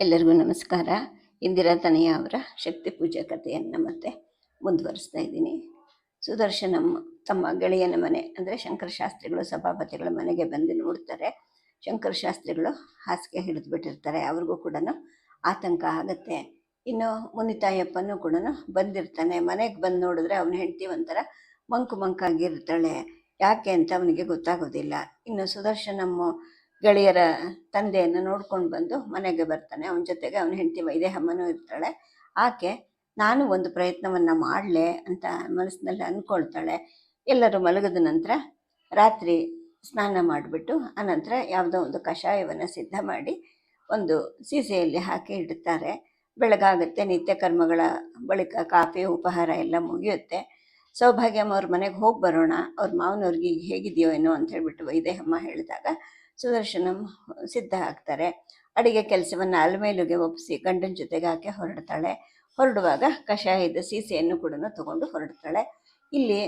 ಎಲ್ಲರಿಗೂ ನಮಸ್ಕಾರ. ಇಂದಿರಾ ತನಯ ಅವರ ಶಕ್ತಿ ಪೂಜಾ ಕಥೆಯನ್ನು ಮತ್ತೆ ಮುಂದುವರಿಸ್ತಾ ಇದ್ದೀನಿ. ಸುದರ್ಶನಮ್ಮ ತಮ್ಮ ಗೆಳೆಯನ ಮನೆ, ಅಂದರೆ ಶಂಕರ ಶಾಸ್ತ್ರಿಗಳು, ಸಭಾಪತಿಗಳ ಮನೆಗೆ ಬಂದು ನೋಡ್ತಾರೆ. ಶಂಕರ ಶಾಸ್ತ್ರಿಗಳು ಹಾಸಿಗೆ ಹಿಡಿದು ಬಿಟ್ಟಿರ್ತಾರೆ. ಅವ್ರಿಗೂ ಕೂಡ ಆತಂಕ ಆಗುತ್ತೆ. ಇನ್ನು ಮುನಿತಾಯಪ್ಪನೂ ಕೂಡ ಬಂದಿರ್ತಾನೆ. ಮನೆಗೆ ಬಂದು ನೋಡಿದ್ರೆ ಅವನ ಹೆಂಡತಿ ಒಂಥರ ಮಂಕು ಮಂಕಾಗಿರ್ತಾಳೆ. ಯಾಕೆ ಅಂತ ಅವನಿಗೆ ಗೊತ್ತಾಗೋದಿಲ್ಲ. ಇನ್ನು ಸುದರ್ಶನಮ್ಮ ಗೆಳೆಯರ ತಂದೆಯನ್ನು ನೋಡ್ಕೊಂಡು ಬಂದು ಮನೆಗೆ ಬರ್ತಾನೆ. ಅವನ ಜೊತೆಗೆ ಅವನ ಹೆಂಡತಿ ವೈದೇಹಮ್ಮನೂ ಇರ್ತಾಳೆ. ಆಕೆ, ನಾನು ಒಂದು ಪ್ರಯತ್ನವನ್ನು ಮಾಡಲೆ ಅಂತ ಮನಸ್ಸಿನಲ್ಲಿ ಅಂದ್ಕೊಳ್ತಾಳೆ. ಎಲ್ಲರೂ ಮಲಗಿದ ನಂತರ ರಾತ್ರಿ ಸ್ನಾನ ಮಾಡಿಬಿಟ್ಟು, ಆನಂತರ ಯಾವುದೋ ಒಂದು ಕಷಾಯವನ್ನು ಸಿದ್ಧ ಮಾಡಿ ಒಂದು ಸೀಸೆಯಲ್ಲಿ ಹಾಕಿ ಇಡುತ್ತಾರೆ ಬೆಳಗಾಗುತ್ತೆ, ನಿತ್ಯ ಕರ್ಮಗಳ ಬಳಿಕ ಕಾಫಿ, ಉಪಹಾರ ಎಲ್ಲ ಮುಗಿಯುತ್ತೆ. ಸೌಭಾಗ್ಯಮ್ಮ ಅವ್ರ ಮನೆಗೆ ಹೋಗಿ ಬರೋಣ. ಅವ್ರ ಮಾವನವ್ರಿಗೆ ಹೇಗಿದೆಯೋ ಏನೋ ಅಂತ ಹೇಳ್ಬಿಟ್ಟು ವೈದೇಹಮ್ಮ ಹೇಳಿದಾಗ ಸುದರ್ಶನಂ ಸಿದ್ಧ ಆಗ್ತಾರೆ. ಅಡಿಗೆ ಕೆಲಸವನ್ನು ಅಲಮೇಲುಗೆ ಒಪ್ಪಿಸಿ ಗಂಡನ ಜೊತೆಗೆ ಹಾಕಿ ಹೊರಡ್ತಾಳೆ. ಹೊರಡುವಾಗ ಕಷಾಯದ ಸೀಸೆಯನ್ನು ಕೂಡ ತಗೊಂಡು ಹೊರಡ್ತಾಳೆ. ಇಲ್ಲಿ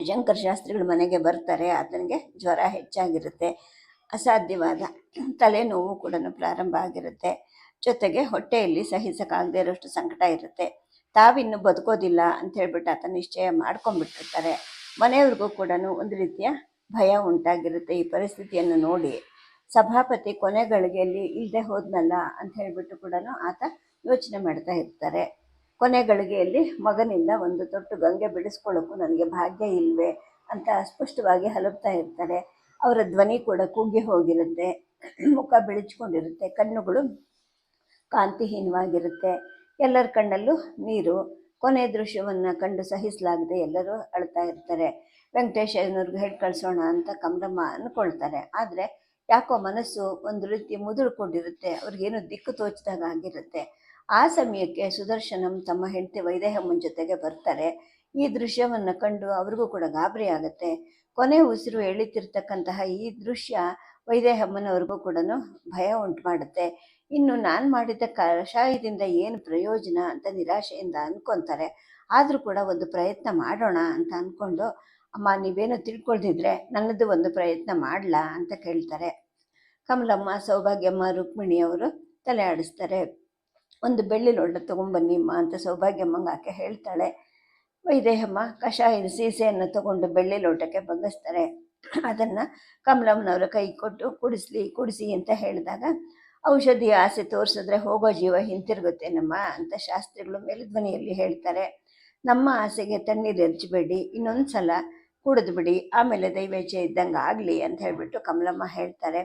ಶಂಕರ ಶಾಸ್ತ್ರಿಗಳು ಮನೆಗೆ ಬರ್ತಾರೆ. ಆತನಿಗೆ ಜ್ವರ ಹೆಚ್ಚಾಗಿರುತ್ತೆ. ಅಸಾಧ್ಯವಾದ ತಲೆನೋವು ಕೂಡ ಪ್ರಾರಂಭ ಆಗಿರುತ್ತೆ. ಜೊತೆಗೆ ಹೊಟ್ಟೆಯಲ್ಲಿ ಸಹಿಸಕ್ಕಾಗದೇ ಇರೋಷ್ಟು ಸಂಕಟ ಇರುತ್ತೆ. ತಾವಿನ್ನು ಬದುಕೋದಿಲ್ಲ ಅಂತ ಹೇಳ್ಬಿಟ್ಟು ಆತ ನಿಶ್ಚಯ ಮಾಡ್ಕೊಂಡ್ಬಿಟ್ಟಿರ್ತಾರೆ. ಮನೆಯವ್ರಿಗೂ ಕೂಡ ಒಂದು ರೀತಿಯ ಭಯ ಉಂಟಾಗಿರುತ್ತೆ ಈ ಪರಿಸ್ಥಿತಿಯನ್ನು ನೋಡಿ. ಸಭಾಪತಿ ಕೊನೆಗಳಿಗೆಯಲ್ಲಿ ಇಲ್ಲದೆ ಹೋದ್ನಲ್ಲ ಅಂತ ಹೇಳಿಬಿಟ್ಟು ಕೂಡ ಆತ ಯೋಚನೆ ಮಾಡ್ತಾ ಇರ್ತಾರೆ. ಕೊನೆಗಳಿಗೆಯಲ್ಲಿ ಮಗನಿಂದ ಒಂದು ತೊಟ್ಟು ಗಂಗೆ ಬಿಡಿಸ್ಕೊಳ್ಳೋಕ್ಕೂ ನನಗೆ ಭಾಗ್ಯ ಇಲ್ವೇ ಅಂತ ಸ್ಪಷ್ಟವಾಗಿ ಹಲಬ್ತಾ ಇರ್ತಾರೆ. ಅವರ ಧ್ವನಿ ಕೂಡ ಕುಗ್ಗಿ ಹೋಗಿರುತ್ತೆ. ಮುಖ ಬಿಳಿಚ್ಕೊಂಡಿರುತ್ತೆ. ಕಣ್ಣುಗಳು ಕಾಂತಿಹೀನವಾಗಿರುತ್ತೆ. ಎಲ್ಲರ ಕಣ್ಣಲ್ಲೂ ನೀರು ಕೊನೆ ದೃಶ್ಯವನ್ನು ಕಂಡು ಸಹಿಸಲಾಗದೆ ಎಲ್ಲರೂ ಅಳ್ತಾ ಇರ್ತಾರೆ. ವೆಂಕಟೇಶ್ ಅಯ್ಯನವ್ರಿಗೆ ಹೇಳಿ ಕಳಿಸೋಣ ಅಂತ ಕಮಲಮ್ಮ ಅಂದ್ಕೊಳ್ತಾರೆ ಆದರೆ ಯಾಕೋ ಮನಸ್ಸು ಒಂದು ರೀತಿ ಮುದುಳ್ಕೊಂಡಿರುತ್ತೆ ಅವ್ರಿಗೇನು ದಿಕ್ಕು ತೋಚಿದಾಗ ಆಗಿರುತ್ತೆ. ಆ ಸಮಯಕ್ಕೆ ಸುದರ್ಶನಂ ತಮ್ಮ ಹೆಂಡತಿ ವೈದೇಹಮ್ಮನ ಜೊತೆಗೆ ಬರ್ತಾರೆ. ಈ ದೃಶ್ಯವನ್ನು ಕಂಡು ಅವ್ರಿಗೂ ಕೂಡ ಗಾಬರಿ ಆಗುತ್ತೆ. ಕೊನೆ ಉಸಿರು ಎಳಿತಿರ್ತಕ್ಕಂತಹ ಈ ದೃಶ್ಯ ವೈದೇಹಮ್ಮನವ್ರಿಗೂ ಕೂಡ ಭಯ ಉಂಟು ಮಾಡುತ್ತೆ. ಇನ್ನು ನಾನು ಮಾಡಿದ ಕಷಾಯದಿಂದ ಏನು ಪ್ರಯೋಜನ ಅಂತ ನಿರಾಶೆಯಿಂದ ಅಂದ್ಕೊತಾರೆ ಆದರೂ ಕೂಡ ಒಂದು ಪ್ರಯತ್ನ ಮಾಡೋಣ ಅಂತ ಅಂದ್ಕೊಂಡು ಅಮ್ಮ ನೀವೇನೋ ತಿಳ್ಕೊಳ್ದಿದ್ರೆ ನನ್ನದು ಒಂದು ಪ್ರಯತ್ನ ಮಾಡಲಾ? ಅಂತ ಕೇಳ್ತಾರೆ. ಕಮಲಮ್ಮ ಸೌಭಾಗ್ಯಮ್ಮ ರುಕ್ಮಿಣಿ ಅವರು ತಲೆ ಆಡಿಸ್ತಾರೆ. ಒಂದು ಬೆಳ್ಳಿ ಲೋಟ ತೊಗೊಂಬನ್ನಿಮ್ಮ ಅಂತ ಸೌಭಾಗ್ಯಮ್ಮಂಗೆ ಆಕೆ ಹೇಳ್ತಾಳೆ. ವೈದೇಹಮ್ಮ ಕಷಾಯದ ಸೀಸೆಯನ್ನು ತಗೊಂಡು ಬೆಳ್ಳಿ ಲೋಟಕ್ಕೆ ಬಗ್ಗಿಸ್ತಾರೆ ಅದನ್ನು ಕಮಲಮ್ಮನವರ ಕೈ ಕೊಟ್ಟು ಕುಡಿಸ್ಲಿ ಕುಡಿಸಿ ಅಂತ ಹೇಳಿದಾಗ ಔಷಧಿ ಆಸೆ ತೋರಿಸಿದ್ರೆ ಹೋಗೋ ಜೀವ ಹಿಂತಿರುಗುತ್ತೇನಮ್ಮ ಅಂತ ಶಾಸ್ತ್ರಿಗಳು ಮೇಲುಧ್ವನಿಯಲ್ಲಿ ಹೇಳ್ತಾರೆ. ನಮ್ಮ ಆಸೆಗೆ ತಣ್ಣೀರು ಎರಚಬೇಡಿ, ಇನ್ನೊಂದು ಸಲ ಕುಡಿದು ಬಿಡಿ, ಆಮೇಲೆ ದೈವೇಚ್ಛೆ ಇದ್ದಂಗೆ ಆಗಲಿ ಅಂತ ಹೇಳಿಬಿಟ್ಟು ಕಮಲಮ್ಮ ಹೇಳ್ತಾರೆ.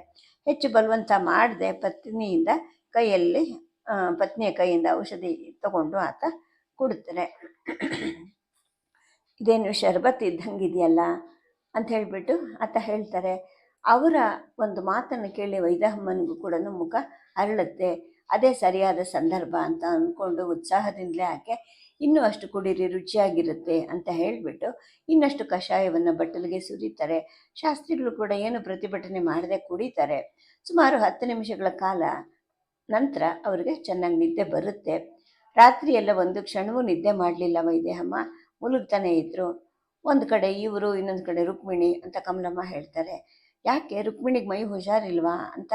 ಹೆಚ್ಚು ಬಲವಂತ ಮಾಡದೆ ಪತ್ನಿಯಿಂದ ಕೈಯಲ್ಲಿ ಪತ್ನಿಯ ಕೈಯಿಂದ ಔಷಧಿ ತಗೊಂಡು ಆತ ಕುಡ್ತಾರೆ. ಇದೇನು ಶರ್ಬತ್ ಇದ್ದಂಗಿದೆಯಲ್ಲ ಅಂತ ಹೇಳಿಬಿಟ್ಟು ಆತ ಹೇಳ್ತಾರೆ. ಅವರ ಒಂದು ಮಾತನ್ನು ಕೇಳಿ ವೈದಹಮ್ಮನಿಗೂ ಕೂಡ ಮುಖ ಅರಳುತ್ತೆ. ಅದೇ ಸರಿಯಾದ ಸಂದರ್ಭ ಅಂತ ಅಂದ್ಕೊಂಡು ಉತ್ಸಾಹದಿಂದಲೇ ಆಕೆ, ಇನ್ನೂ ಅಷ್ಟು ಕುಡೀರಿ, ರುಚಿಯಾಗಿರುತ್ತೆ ಅಂತ ಹೇಳಿಬಿಟ್ಟು ಇನ್ನಷ್ಟು ಕಷಾಯವನ್ನು ಬಟ್ಟಲಿಗೆ ಸುರಿತಾರೆ. ಶಾಸ್ತ್ರಿಗಳು ಕೂಡ ಏನು ಪ್ರತಿಭಟನೆ ಮಾಡದೆ ಕುಡಿತಾರೆ. ಸುಮಾರು ಹತ್ತು ನಿಮಿಷಗಳ ಕಾಲ ನಂತರ ಅವರಿಗೆ ಚೆನ್ನಾಗಿ ನಿದ್ದೆ ಬರುತ್ತೆ. ರಾತ್ರಿಯೆಲ್ಲ ಒಂದು ಕ್ಷಣವೂ ನಿದ್ದೆ ಮಾಡಲಿಲ್ಲ ವೈದೇಹಮ್ಮ ಮುಲುಗ್ತಾನೆ ಇದ್ದರು ಒಂದು ಕಡೆ ಇವರು, ಇನ್ನೊಂದು ಕಡೆ ರುಕ್ಮಿಣಿ ಅಂತ ಕಮಲಮ್ಮ ಹೇಳ್ತಾರೆ. ಯಾಕೆ ರುಕ್ಮಿಣಿಗೆ ಮೈ ಹುಷಾರಿಲ್ವಾ ಅಂತ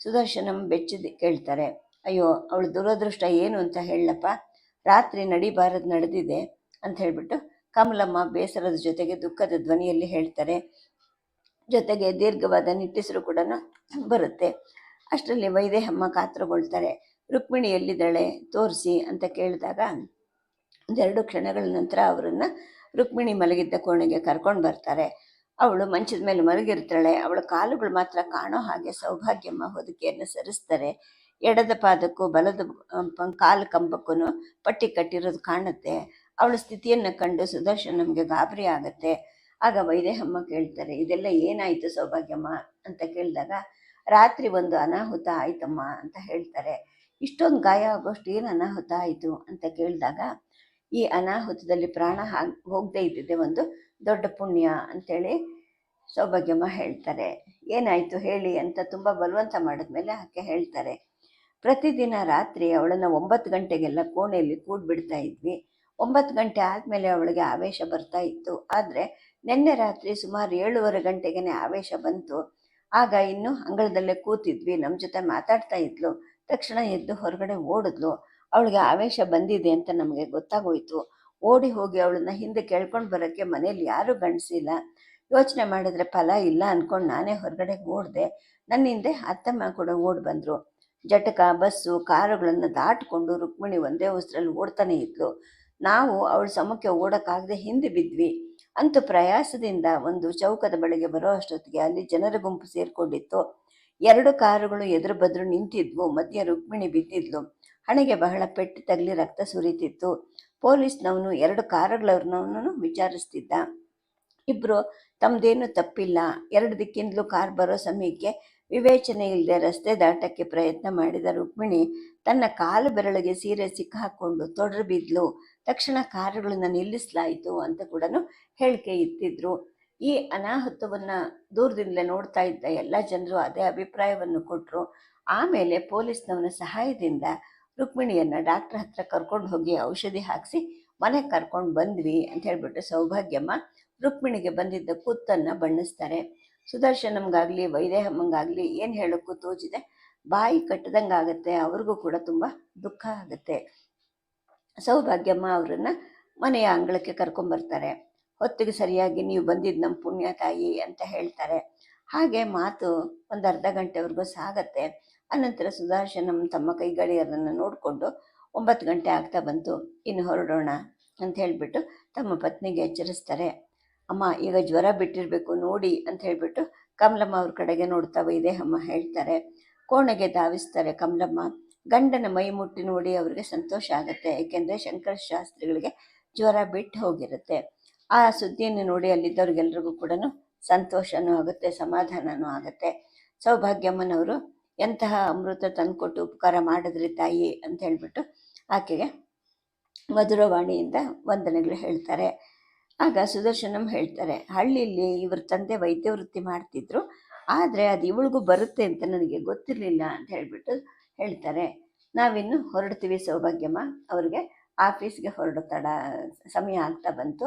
ಸುದರ್ಶನಂ ಬೆಚ್ಚದ ಕೇಳ್ತಾರೆ. ಅಯ್ಯೋ, ಅವಳು ದುರದೃಷ್ಟ ಏನು ಅಂತ ಹೇಳಪ್ಪ. ರಾತ್ರಿ ನಡಿಬಾರದು ನಡೆದಿದೆ ಅಂತ ಹೇಳಿಬಿಟ್ಟು ಕಮಲಮ್ಮ ಬೇಸರದ ಜೊತೆಗೆ ದುಃಖದ ಧ್ವನಿಯಲ್ಲಿ ಹೇಳ್ತಾರೆ. ಜೊತೆಗೆ ದೀರ್ಘವಾದ ನಿಟ್ಟಿಸರು ಕೂಡ ಬರುತ್ತೆ. ಅಷ್ಟರಲ್ಲಿ ವೈದೇಹಮ್ಮ ಕಾತ್ರಗೊಳ್ತಾರೆ. ರುಕ್ಮಿಣಿ ಎಲ್ಲಿದ್ದಾಳೆ? ತೋರಿಸಿ ಅಂತ ಕೇಳಿದಾಗ ಒಂದೆರಡು ಕ್ಷಣಗಳ ನಂತರ ಅವರನ್ನು ರುಕ್ಮಿಣಿ ಮಲಗಿದ್ದ ಕೋಣೆಗೆ ಕರ್ಕೊಂಡು ಬರ್ತಾರೆ. ಅವಳು ಮಂಚದ ಮೇಲೆ ಮಲಗಿರ್ತಾಳೆ ಅವಳ ಕಾಲುಗಳು ಮಾತ್ರ ಕಾಣೋ ಹಾಗೆ ಸೌಭಾಗ್ಯಮ್ಮ ಹೊದಿಕೆಯನ್ನು ಸರಿಸ್ತಾರೆ. ಎಡದ ಪಾದಕ್ಕೂ ಬಲದ ಕಾಲು ಕಂಬಕ್ಕೂ ಪಟ್ಟಿ ಕಟ್ಟಿರೋದು ಕಾಣುತ್ತೆ. ಅವಳ ಸ್ಥಿತಿಯನ್ನು ಕಂಡು ಸುದರ್ಶನ್ ನಮಗೆ ಗಾಬರಿ ಆಗುತ್ತೆ. ಆಗ ವೈದೇಹಮ್ಮ ಕೇಳ್ತಾರೆ, ಇದೆಲ್ಲ ಏನಾಯಿತು ಸೌಭಾಗ್ಯಮ್ಮ? ಅಂತ ಕೇಳಿದಾಗ, ರಾತ್ರಿ ಒಂದು ಅನಾಹುತ ಆಯ್ತಮ್ಮ ಅಂತ ಹೇಳ್ತಾರೆ. ಇಷ್ಟೊಂದು ಗಾಯ ಆಗೋಷ್ಟು ಏನು ಅನಾಹುತ ಆಯಿತು? ಅಂತ ಕೇಳಿದಾಗ, ಈ ಅನಾಹುತದಲ್ಲಿ ಪ್ರಾಣ ಹಾಗೆ, ಹೋಗದೇ ಇದ್ದಿದ್ದೆ ಒಂದು ದೊಡ್ಡ ಪುಣ್ಯ ಅಂತೇಳಿ ಸೌಭಾಗ್ಯಮ್ಮ ಹೇಳ್ತಾರೆ. ಏನಾಯಿತು ಹೇಳಿ ಅಂತ ತುಂಬ ಬಲವಂತ ಮಾಡಿದ್ಮೇಲೆ ಆಕೆ ಹೇಳ್ತಾರೆ. ಪ್ರತಿದಿನ ರಾತ್ರಿ ಅವಳನ್ನು ಒಂಬತ್ತು ಗಂಟೆಗೆಲ್ಲ ಕೋಣೆಯಲ್ಲಿ ಕೂಡ್ಬಿಡ್ತಾ ಇದ್ವಿ. ಒಂಬತ್ತು ಗಂಟೆ ಆದಮೇಲೆ ಅವಳಿಗೆ ಆವೇಶ ಬರ್ತಾ ಇತ್ತು. ಆದರೆ ನಿನ್ನೆ ರಾತ್ರಿ ಸುಮಾರು ಏಳುವರೆ ಗಂಟೆಗೆ ಆವೇಶ ಬಂತು. ಆಗ ಇನ್ನು ಅಂಗಳದಲ್ಲೇ ಕೂತಿದ್ವಿ. ನಮ್ಮ ಜೊತೆ ಮಾತಾಡ್ತಾ ಇದ್ಲು. ತಕ್ಷಣ ಎದ್ದು ಹೊರಗಡೆ ಓಡಿದ್ಲು. ಅವಳಿಗೆ ಆವೇಶ ಬಂದಿದೆ ಅಂತ ನಮಗೆ ಗೊತ್ತಾಗೋಯ್ತು. ಓಡಿ ಹೋಗಿ ಅವಳನ್ನ ಹಿಂದೆ ಕೇಳ್ಕೊಂಡು ಬರೋಕ್ಕೆ ಮನೇಲಿ ಯಾರೂ ಗಂಡಸಿಲ್ಲ. ಯೋಚನೆ ಮಾಡಿದ್ರೆ ಫಲ ಇಲ್ಲ ಅಂದ್ಕೊಂಡು ನಾನೇ ಹೊರಗಡೆ ಓಡಿದೆ. ನನ್ನ ಹಿಂದೆ ಅತ್ತಮ್ಮ ಕೂಡ ಓಡಿ ಬಂದರು. ಜಟಕ, ಬಸ್ಸು, ಕಾರುಗಳನ್ನು ದಾಟಿಕೊಂಡು ರುಕ್ಮಿಣಿ ಒಂದೇ ಉಸಿರಲ್ಲಿ ಓಡ್ತಾನೆ ಇದ್ಲು. ನಾವು ಅವಳ ಸಮಕ್ಕೆ ಓಡೋಕ್ಕಾಗದೆ ಹಿಂದೆ ಬಿದ್ವಿ. ಅಂತೂ ಪ್ರಯಾಸದಿಂದ ಒಂದು ಚೌಕದ ಬಳಿಗೆ ಬರೋ ಅಷ್ಟೊತ್ತಿಗೆ ಅಲ್ಲಿ ಜನರ ಗುಂಪು ಸೇರಿಕೊಂಡಿತ್ತು. ಎರಡು ಕಾರುಗಳು ಎದುರು ಬದ್ರು ನಿಂತಿದ್ವು. ಮಧ್ಯೆ ರುಕ್ಮಿಣಿ ಬಿದ್ದಿದ್ಲು. ಹಣೆಗೆ ಬಹಳ ಪೆಟ್ಟು ತಗಲಿ ರಕ್ತ ಸುರಿತಿತ್ತು. ಪೊಲೀಸ್ನವನು ಎರಡು ಕಾರುಗಳವ್ರನ್ನವನು ವಿಚಾರಿಸ್ತಿದ್ದ. ಇಬ್ಬರು ತಮ್ಮದೇನು ತಪ್ಪಿಲ್ಲ. ಎರಡು ದಿಕ್ಕಿಂದಲೂ ಕಾರ್ ಬರೋ ಸಮಯಕ್ಕೆ ವಿವೇಚನೆ ಇಲ್ಲದೆ ರಸ್ತೆ ದಾಟಕ್ಕೆ ಪ್ರಯತ್ನ ಮಾಡಿದ ರುಕ್ಮಿಣಿ ತನ್ನ ಕಾಲು ಬೆರಳಿಗೆ ಸೀರೆ ಸಿಕ್ಕಾಕೊಂಡು ತೊಡರು ಬಿದ್ಲು. ತಕ್ಷಣ ಕಾರುಗಳನ್ನ ನಿಲ್ಲಿಸಲಾಯಿತು ಅಂತ ಕೂಡ ಹೇಳಿಕೆ ಇತ್ತಿದ್ರು ಈ ಅನಾಹುತವನ್ನ ದೂರದಿಂದಲೇ ನೋಡ್ತಾ ಇದ್ದ ಎಲ್ಲ ಜನರು ಅದೇ ಅಭಿಪ್ರಾಯವನ್ನು ಕೊಟ್ಟರು ಆಮೇಲೆ ಪೊಲೀಸ್ನವನ ಸಹಾಯದಿಂದ ರುಕ್ಮಿಣಿಯನ್ನ ಡಾಕ್ಟ್ರ್ ಹತ್ರ ಕರ್ಕೊಂಡು ಹೋಗಿ ಔಷಧಿ ಹಾಕಿಸಿ ಮನೆಗೆ ಕರ್ಕೊಂಡು ಬಂದ್ವಿ ಅಂತ ಹೇಳ್ಬಿಟ್ಟು ಸೌಭಾಗ್ಯಮ್ಮ ರುಕ್ಮಿಣಿಗೆ ಬಂದಿದ್ದ ಕೂತನ್ನು ಬಣ್ಣಿಸ್ತಾರೆ. ಸುದರ್ಶನಮ್ಗಾಗಲಿ ವೈದೇಹಮ್ಮಂಗಾಗಲಿ ಏನು ಹೇಳೋಕ್ಕೂ ತೋಚಿದೆ. ಬಾಯಿ ಕಟ್ಟದಂಗೆ ಆಗುತ್ತೆ, ಅವ್ರಿಗೂ ಕೂಡ ತುಂಬ ದುಃಖ ಆಗುತ್ತೆ. ಸೌಭಾಗ್ಯಮ್ಮ ಅವರನ್ನು ಮನೆಯ ಅಂಗಳಕ್ಕೆ ಕರ್ಕೊಂಬರ್ತಾರೆ ಹೊತ್ತಿಗೆ ಸರಿಯಾಗಿ ನೀವು ಬಂದಿದ್ದು ನಮ್ಮ ಪುಣ್ಯ ತಾಯಿ ಅಂತ ಹೇಳ್ತಾರೆ. ಹಾಗೆ ಮಾತು ಒಂದು ಅರ್ಧ ಗಂಟೆವರೆಗೂ ಸಾಗತ್ತೆ. ಅನಂತರ ಸುದರ್ಶನಂ ತಮ್ಮ ಕೈಗಳಿಯರನ್ನು ನೋಡಿಕೊಂಡು ಒಂಬತ್ತು ಗಂಟೆ ಆಗ್ತಾ ಬಂತು. ಇನ್ನು ಹೊರಡೋಣ ಅಂತ ಹೇಳಿಬಿಟ್ಟು ತಮ್ಮ ಪತ್ನಿಗೆ ಎಚ್ಚರಿಸ್ತಾರೆ. ಅಮ್ಮ, ಈಗ ಜ್ವರ ಬಿಟ್ಟಿರಬೇಕು, ನೋಡಿ ಅಂತ ಹೇಳಿಬಿಟ್ಟು ಕಮಲಮ್ಮ ಅವ್ರ ಕಡೆಗೆ ನೋಡ್ತಾ ಅಮ್ಮ ಹೇಳ್ತಾರೆ. ಕೋಣೆಗೆ ಧಾವಿಸ್ತಾರೆ ಕಮಲಮ್ಮ. ಗಂಡನ ಮೈ ಮುಟ್ಟಿ ನೋಡಿ ಅವರಿಗೆ ಸಂತೋಷ ಆಗುತ್ತೆ, ಏಕೆಂದರೆ ಶಂಕರ ಶಾಸ್ತ್ರಿಗಳಿಗೆ ಜ್ವರ ಬಿಟ್ಟು ಹೋಗಿರುತ್ತೆ. ಆ ಸುದ್ದಿಯನ್ನು ನೋಡಿ ಅಲ್ಲಿದ್ದವ್ರಿಗೆಲ್ರಿಗೂ ಕೂಡ ಸಂತೋಷನೂ ಆಗುತ್ತೆ, ಸಮಾಧಾನನೂ ಆಗುತ್ತೆ. ಸೌಭಾಗ್ಯಮ್ಮನವರು ಎಂತಹ ಅಮೃತ ತಂದುಕೊಟ್ಟು ಉಪಕಾರ ಮಾಡಿದ್ರಿ ತಾಯಿ ಅಂತ ಹೇಳಿಬಿಟ್ಟು ಆಕೆಗೆ ಮಧುರವಾಣಿಯಿಂದ ವಂದನೆಗಳು ಹೇಳ್ತಾರೆ. ಆಗ ಸುದರ್ಶನಂ ಹೇಳ್ತಾರೆ, ಹಳ್ಳಿಯಲ್ಲಿ ಇವ್ರ ತಂದೆ ವೈದ್ಯ ವೃತ್ತಿ ಮಾಡ್ತಿದ್ರು, ಆದರೆ ಅದು ಇವಳಿಗೂ ಬರುತ್ತೆ ಅಂತ ನನಗೆ ಗೊತ್ತಿರಲಿಲ್ಲ ಅಂತ ಹೇಳಿಬಿಟ್ಟು ಹೇಳ್ತಾರೆ. ನಾವಿನ್ನು ಹೊರಡ್ತೀವಿ ಸೌಭಾಗ್ಯಮ್ಮ, ಅವ್ರಿಗೆ ಆಫೀಸ್ಗೆ ಹೊರಡೋ ತಡ ಸಮಯ ಆಗ್ತಾ ಬಂತು.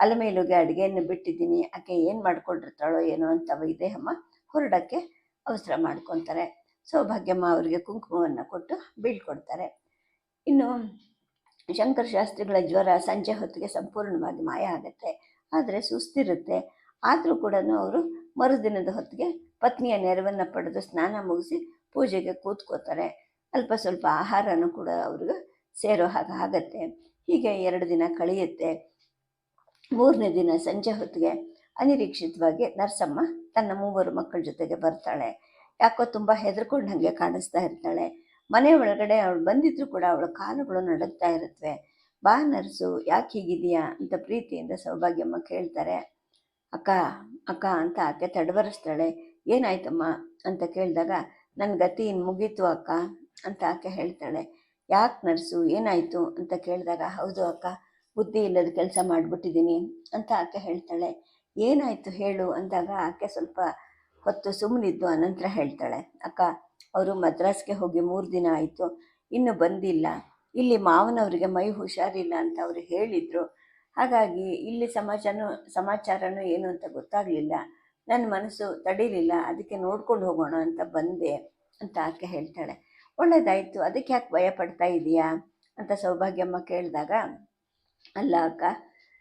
ಅಲಮೇಲುಗೆ ಅಡುಗೆಯನ್ನು ಬಿಟ್ಟಿದ್ದೀನಿ, ಆಕೆ ಏನು ಮಾಡ್ಕೊಂಡಿರ್ತಾಳೋ ಏನೋ ಅಂತ ವೈದೇಹಮ್ಮ ಹೊರಡೋಕ್ಕೆ ಅವಸರ ಮಾಡ್ಕೊತಾರೆ. ಸೌಭಾಗ್ಯಮ್ಮ ಅವರಿಗೆ ಕುಂಕುಮವನ್ನು ಕೊಟ್ಟು ಬೀಳ್ಕೊಡ್ತಾರೆ. ಇನ್ನು ಶಂಕರ ಶಾಸ್ತ್ರಿಗಳ ಜ್ವರ ಸಂಜೆ ಹೊತ್ತಿಗೆ ಸಂಪೂರ್ಣವಾಗಿ ಮಾಯ ಆಗುತ್ತೆ, ಆದರೆ ಸುಸ್ತಿರುತ್ತೆ. ಆದರೂ ಕೂಡ ಅವರು ಮರುದಿನದ ಹೊತ್ತಿಗೆ ಪತ್ನಿಯ ನೆರವನ್ನು ಪಡೆದು ಸ್ನಾನ ಮುಗಿಸಿ ಪೂಜೆಗೆ ಕೂತ್ಕೋತಾರೆ. ಅಲ್ಪ ಸ್ವಲ್ಪ ಆಹಾರನೂ ಕೂಡ ಅವ್ರಿಗೆ ಸೇರೋ ಹಾಗೆ ಆಗತ್ತೆ. ಹೀಗೆ ಎರಡು ದಿನ ಕಳೆಯುತ್ತೆ. ಮೂರನೇ ದಿನ ಸಂಜೆ ಹೊತ್ತಿಗೆ ಅನಿರೀಕ್ಷಿತವಾಗಿ ನರ್ಸಮ್ಮ ತನ್ನ ಮೂವರು ಮಕ್ಕಳ ಜೊತೆಗೆ ಬರ್ತಾಳೆ. ಯಾಕೋ ತುಂಬ ಹೆದರ್ಕೊಂಡಂಗೆ ಕಾಣಿಸ್ತಾ ಇರ್ತಾಳೆ. ಮನೆ ಒಳಗಡೆ ಅವಳು ಬಂದಿದ್ರು ಕೂಡ ಅವಳ ಕಾಲುಗಳು ನಡುಗ್ತಾ ಇರುತ್ತವೆ ಬಾ ನರ್ಸು, ಯಾಕೆ ಹೀಗಿದೆಯಾ ಅಂತ ಪ್ರೀತಿಯಿಂದ ಸೌಭಾಗ್ಯಮ್ಮ ಕೇಳ್ತಾರೆ. ಅಕ್ಕ ಅಕ್ಕ, ಅಂತ ಆಕೆ ತಡಬರಿಸ್ತಾಳೆ ಏನಾಯ್ತಮ್ಮ? ಅಂತ ಕೇಳಿದಾಗ ನನ್ನ ಗತಿ ಇನ್ನು ಮುಗೀತು ಅಕ್ಕ, ಅಂತ ಆಕೆ ಹೇಳ್ತಾಳೆ. ಯಾಕೆ ನರ್ಸು, ಏನಾಯಿತು? ಅಂತ ಕೇಳಿದಾಗ, ಹೌದು ಅಕ್ಕ, ಬುದ್ಧಿ ಇಲ್ಲದ ಕೆಲಸ ಮಾಡಿಬಿಟ್ಟಿದ್ದೀನಿ, ಅಂತ ಆಕೆ ಹೇಳ್ತಾಳೆ. ಏನಾಯಿತು ಹೇಳು, ಅಂದಾಗ, ಆಕೆ ಸ್ವಲ್ಪ ಹೊತ್ತು ಸುಮ್ಮನಿದ್ದು ಅನಂತರ ಹೇಳ್ತಾಳೆ, ಅಕ್ಕ, ಅವರು ಮದ್ರಾಸ್ಗೆ ಹೋಗಿ ಮೂರು ದಿನ ಆಯಿತು, ಇನ್ನು ಬಂದಿಲ್ಲ, ಇಲ್ಲಿ ಮಾವನವರಿಗೆ ಮೈ ಹುಷಾರಿಲ್ಲ ಅಂತ ಅವರು ಹೇಳಿದರು, ಹಾಗಾಗಿ ಇಲ್ಲಿ ಸಮಾಚಾರನೂ ಸಮಾಚಾರನೂ ಏನು ಅಂತ ಗೊತ್ತಾಗಲಿಲ್ಲ ನನ್ನ ಮನಸ್ಸು ತಡೀಲಿಲ್ಲ, ಅದಕ್ಕೆ ನೋಡ್ಕೊಂಡು ಹೋಗೋಣ ಅಂತ ಬಂದೆ, ಅಂತ ಆಕೆ ಹೇಳ್ತಾಳೆ. ಒಳ್ಳೇದಾಯಿತು, ಅದಕ್ಕೆ ಯಾಕೆ ಭಯ ಪಡ್ತಾ ಇದೆಯಾ? ಅಂತ ಸೌಭಾಗ್ಯಮ್ಮ ಕೇಳಿದಾಗ, ಅಲ್ಲ ಅಕ್ಕ,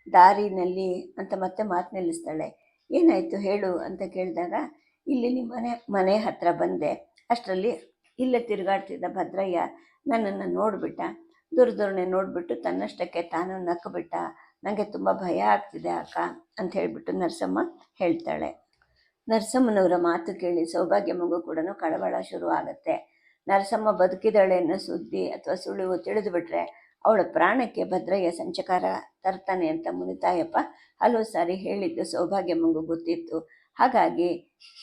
ದಾರಿನಲ್ಲಿ, ಅಂತ ಮತ್ತೆ ಮಾತು ನಿಲ್ಲಿಸ್ತಾಳೆ. ಏನಾಯಿತು ಹೇಳು, ಅಂತ ಕೇಳಿದಾಗ ಇಲ್ಲಿ ನಿಮ್ಮ ಮನೆ ಮನೆ ಹತ್ರ ಬಂದೆ. ಅಷ್ಟರಲ್ಲಿ ಇಲ್ಲೇ ತಿರುಗಾಡ್ತಿದ್ದ ಭದ್ರಯ್ಯ ನನ್ನನ್ನು ನೋಡಿಬಿಟ್ಟ. ದುರ್ದುರ್ಣೆ ನೋಡಿಬಿಟ್ಟು ತನ್ನಷ್ಟಕ್ಕೆ ತಾನು ನಕ್ಕಬಿಟ್ಟ ನನಗೆ ತುಂಬ ಭಯ ಆಗ್ತಿದೆ ಅಕ್ಕ ಅಂತ ಹೇಳಿಬಿಟ್ಟು ನರಸಮ್ಮ ಹೇಳ್ತಾಳೆ. ನರಸಮ್ಮನವರ ಮಾತು ಕೇಳಿ ಸೌಭಾಗ್ಯ ಮಗು ಕೂಡ ಕಳವಳ ಶುರು ಆಗುತ್ತೆ. ನರಸಮ್ಮ ಬದುಕಿದಾಳೆ ಅನ್ನೋ ಸುದ್ದಿ ಅಥವಾ ಸುಳಿವು ತಿಳಿದುಬಿಟ್ರೆ ಅವಳ ಪ್ರಾಣಕ್ಕೆ ಭದ್ರಯ್ಯ ಸಂಚಕಾರ ತರ್ತಾನೆ ಅಂತ ಮುನಿತಾಯಪ್ಪ ಹಲವು ಸಾರಿ ಹೇಳಿದ್ದು ಸೌಭಾಗ್ಯ ಮಗು ಗೊತ್ತಿತ್ತು. ಹಾಗಾಗಿ